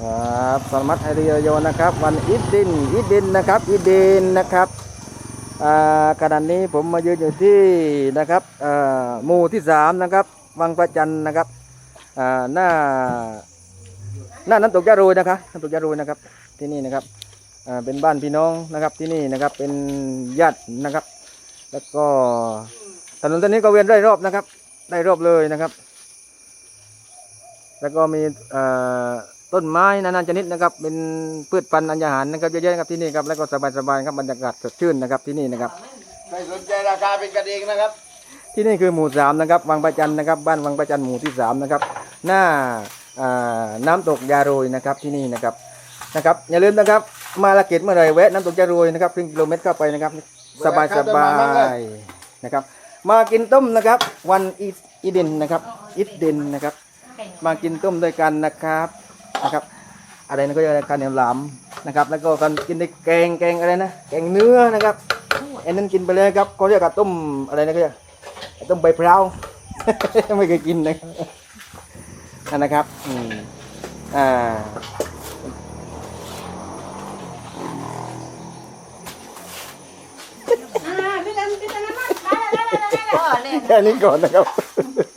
ครับสมัติไอเรียโยนะครับ วันอิดดินอิดดินนะครับอิดดินนะครับอ่าขณะนี้ผมมายืนอยู่ที่นะครับหมู่ที่สามนะครับวังประจันนะครับหน้าหน้าน้ำตกยารูนะครับน้ำตกยารูนะครับที่นี่นะครับเป็นบ้านพี่น้องนะครับที่นี่นะครับเป็นญาตินะครับ แล้วก็ถนนเส้นนี้ก็เวียนได้รอบนะครับ ได้รอบเลยนะครับ แล้วก็มีอ ต้นไม้นานาชนิดนะครับ เป็นพืชพันธุ์อัญญาหารนะครับเยอะๆนะครับที่นี่ครับแล้วก็สบายๆครับบรรยากาศสดชื่นนะครับที่นี่นะครับไม่สนใจราคาเป็นกันเองนะครับ ที่นี่คือหมู่สามนะครับวังประจันนะครับ บ้านวังประจันหมู่ที่สามนะครับ หน้าอ่าน้ำตกยาโรยนะครับที่นี่นะครับนะครับ อย่าลืมนะครับ มาละเกตเมื่อไหรแวะน้ำตกยาโรยนะครับครึ่งกิโลเมตรเข้าไปนะครับ สบายสบายๆนะครับ มากินต้มนะครับวันอีอีเดนนะครับอีเดนนะครับ มากินต้มด้วยกันนะครับ นะครับ อะไรนะก็จะการเหนียวหลามนะครับ แล้วก็กันกินในแกงแกงอะไรนะแกงเนื้อนะครับอ้นั้นกินไปเลยครับเขาเรียกว่าต้มอะไรนะก็เรียกต้มใบเพราไม่เคยกินนะครับนะครับอืมอ่าอ่าพี่ดันพี่ดันมาได้ได้ได้ได้ได้แค่นี้ก่อนนะครับ